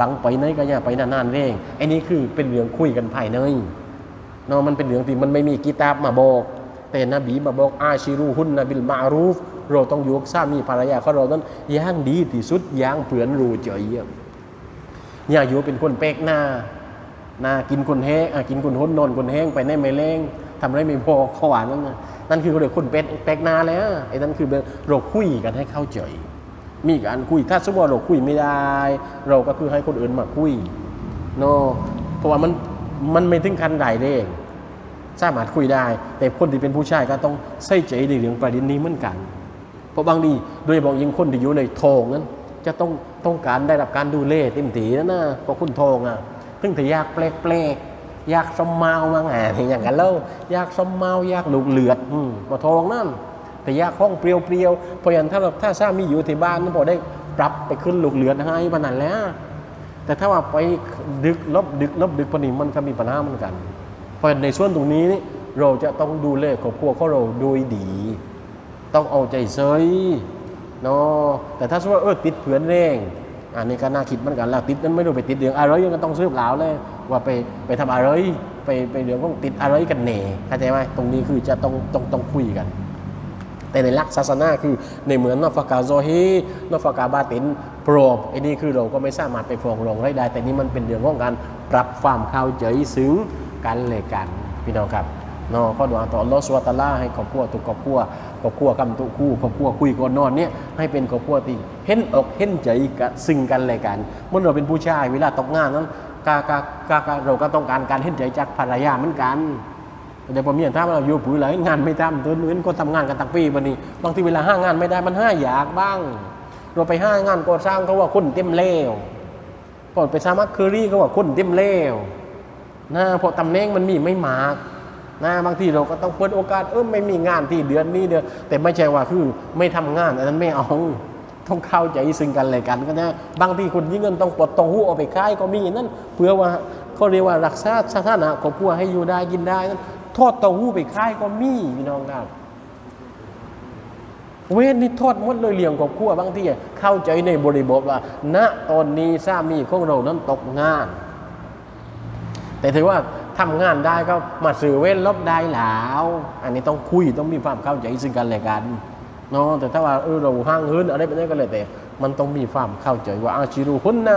บังไปไหนก็อย่าไปนานๆเร่งไอ้นี่คือเป็นเรื่องคุยกันภายในเนาะมันเป็นเรื่องที่มันไม่มีกีตาบมาบอก แต่นบีมาบอกอาชิรูฮุนนบิลมารูฟเราต้องอยู่กับสามีภรรยาของเรานั้นย่างดีที่สุดย่างเผือนรู้ใจเยี่ยมอย่าอยู่เป็นคนเป๊กหน้าหน้ากินคนแห้งกินคนห้นนอนคนแห้งไปในไม่เล้งทำอะไรไม่พอขวานนั่นนั่นคือเรื่องคนเป๊กเป๊กหน้าแล้วไอ้นั่นคือเราคุยกันให้เข้าใจ มีการคุย ถ้าสมมติเราคุยไม่ได้ เราก็คือให้คนอื่นมาคุยเนาะเพราะว่ามันมันไม่ถึงขั้นใดเด้สามารถคุยได้ แต่คนที่เป็นผู้ชายก็ต้องใส่ใจในเรื่องประเด็นนี้เหมือนกัน เพราะบางทีโดยเฉพาะยิ่งคนที่อยู่ในทองนั้น จะต้องต้องการได้รับการดูแลเต็มที่นะนะเพราะคุณทองอะถึงแต่ยากแปลกๆยากสมเมามาแหมอย่างกันแล้วยากสมเมายากลูกเลือดอืมพอทองนั่น แต่ยากห้องเปรียวๆเพราะอย่างถ้าเราถ้าสามีอยู่ที่บ้านนั้นพอได้ปรับไปขึ้นลูกเหลือดให้ปานนั้นแล้ว แต่ถ้าว่าไปดึกลบดึกลบดึกปนนี้มันก็มีปัญหาเหมือนกัน เพราะในส่วนตรงนี้นี่เราจะต้องดูแลครอบครัวของเราโดยดี ต้องเอาใจใส่เนาะแต่ถ้าสมมติว่าเออติดเผื่อนเร่งอันนี้ก็น่าคิดเหมือนกันแล้วติดนั้นไม่รู้ไปติดเรื่องอะไรยังก็ต้องซื้อเปล่าเลยว่าไปไปทำอะไรไปไปเรื่องของติดอะไรกันแหน่เข้าใจไหมตรงนี้คือจะต้องต้องต้องคุยกัน แต่ในหลักศาสนาคือในเหมือนนอฟกาโซฮีนอฟกาบาตินโปรบไอ้นี่คือเราก็ไม่สามารถไปฟ้องร้องได้ แต่นี่มันเป็นเรื่องของการปรับความเข้าใจซึ้งกันเลยกันพี่น้องครับนาะข้อดูอาต่อลอสุวตาลาให้ครอบครัวทุกครอบครัวครอบครัวกำตุคู่ครอบครัวคุยก่อนนอนเนี่ยให้เป็นครอบครัวที่เห็นอกเห็นใจกันซึ่งกันเลยกันเมื่อเราเป็นผู้ชายเวลาตกงานนั้นกากากากาเราก็ต้องการการเห็นใจจากภรรยาเหมือนกัน แต่พอมีอย่างถ้าเราอยู่ปุ๋ยไหลงานไม่ทำตัวนู้นก็ทำงานกันตั้งปีวันนี้ บางทีเวลาห้างานไม่ได้มันห้าอยากบ้าง เราไปห้างานก่อสร้างเขาว่าคนเต็มเลวก่อนไปสามัคเคอรี่เขาว่าคนเต็มเล้วนะเพราะตำแหน่งมันมีไม่มากนะบางทีเราก็ต้องเปิดโอกาสเออไม่มีงานที่เดือนนี้เดือนแต่ไม่ใช่ว่าคือไม่ทำงานอันนั้นไม่เอาต้องเข้าใจซึ่งกันและกันก็นะบางทีคนยิ่งเงินต้องปลดตองหู้เอาไปขายก็มีนั่นเพื่อว่าเขาเรียกว่ารักษาสถานะครอบครัวให้อยู่ได้กินได้นั้น ทอดเต้าหู้ไปขายก็มีพี่น้องครับเว้นนี่ทอดมดเลยเหลี้ยงครอบครัวบางทีเข้าใจในบริบทว่า ณตอนนี้สามีของเรานั้นตกงาน แต่ถือว่าทำงานได้ก็มาสื่อเว้นลบได้แล้ว อันนี้ต้องคุยต้องมีความเข้าใจซึ่งกันและกันเนาะแต่ถ้าว่าเออเราห้างเฮินอะไรแบบนี้ก็เลยแต่ มันต้องมีความเข้าใจว่าอาชิรูหุนนะ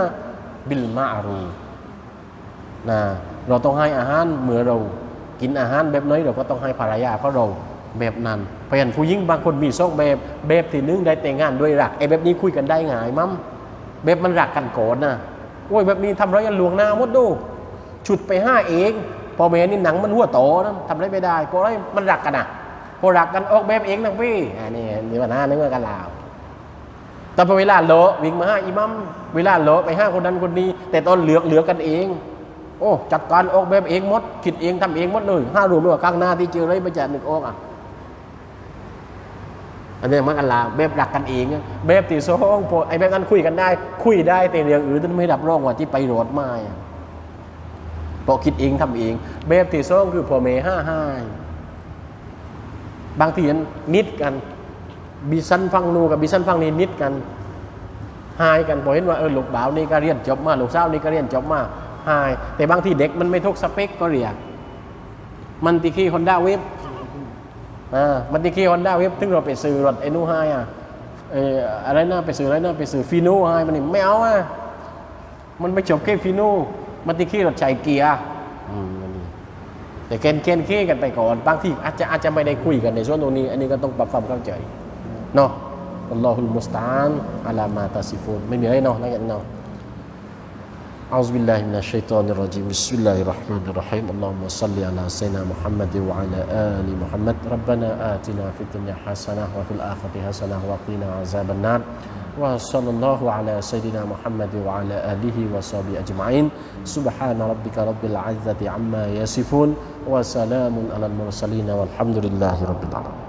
บิลมาอารูนะเราต้องให้อาหารเมื่อเรา กินอาหารแบบไหนเราก็ต้องให้ภรรยาของเราแบบนั้นเพราะฉะนั้นผู้หญิงบางคนมีสองแบบแบบที่นึงได้แต่งงานด้วยรักไอ้แบบนี้คุยกันได้ง่ายมั้มแบบมันรักกันก่อนนะโอ้ยแบบนี้ทำไรกันลวงหน้ามดดูฉุดไปห้าเองพอแม่นี่หนังมันหัวโตนะทำอะไรไม่ได้เพราะอะไรมันรักกันอะพอรักกันออกแบบเองนะพี่อันนี้นี่ปัญหาเนื้อกันลาวแต่พอเวลาโลอะวิ่งมาห้าอิมัมเวลาโลอะไปห้าคนนั้นคนนี้ แต่ตอนเหลือเหลือกันเอง โอ้จัดการออกแบบเองหมดคิดเองทำเองหมดเลยห้ารวมด้วยว่าข้างหน้าที่เจออะไรไปจัดหนึ่งออกอะอันนี้มันกันลาแบบรักกันเองแบบที่องพไอ้แบบนั้นคุยกันได้ คุยได้แต่เรื่องอื่นนั้นไม่รับรองว่าที่ไปโรดไม้อะพอคิดเองทำเองแบบที่สองคือพ่อแม่ห้าห้าบางทีนั้นนิดกันบิซันฟังนูกับบิซันฟังนีนิดกันหายกันพอเห็นว่าเออลูกบ่าวนี่ก็เรียนจบมาลูกสาวนี่ก็เรียนจบมา หายแต่บางทีเด็กมันไม่ทุกสเปคก็เรียก มันติคีฮอนด้าเวฟอ่ามันติคีฮอนด้าเวฟถึงเราไปซื้อรถไอ้นู่ไฮอะเอออะไรนะไปซื้ออะไรนะไปซื้อฟีโน่ไฮมันนี่ไม่เอาอะมันไม่จบแค่ฟีโน่มันติคีรถใช้เกียร์อืมแต่เกณฑ์เกณฑ์เคกันไปก่อน บางทีอาจจะอาจจะไม่ได้คุยกันในส่วนตรงนี้ อันนี้ก็ต้องปรับความเข้าใจเนาะอัลลอฮุลมุสตานอัลามาตาซิฟูนไม่มีอะไรเนาะนั่นกันเนาะ أعوذ بالله من الشيطان الرجيم. بسم الله الرحمن الرحيم. اللهم صل على سيدنا محمد وعلى آل محمد. ربنا آتنا في الدنيا حسنة وفي الآخرة حسنة وقنا عذاب النار. وصلى الله على سيدنا محمد وعلى آله وصحبه أجمعين. سبحان ربك رب العزة عما يصفون وسلام على المرسلين والحمد لله رب العالمين.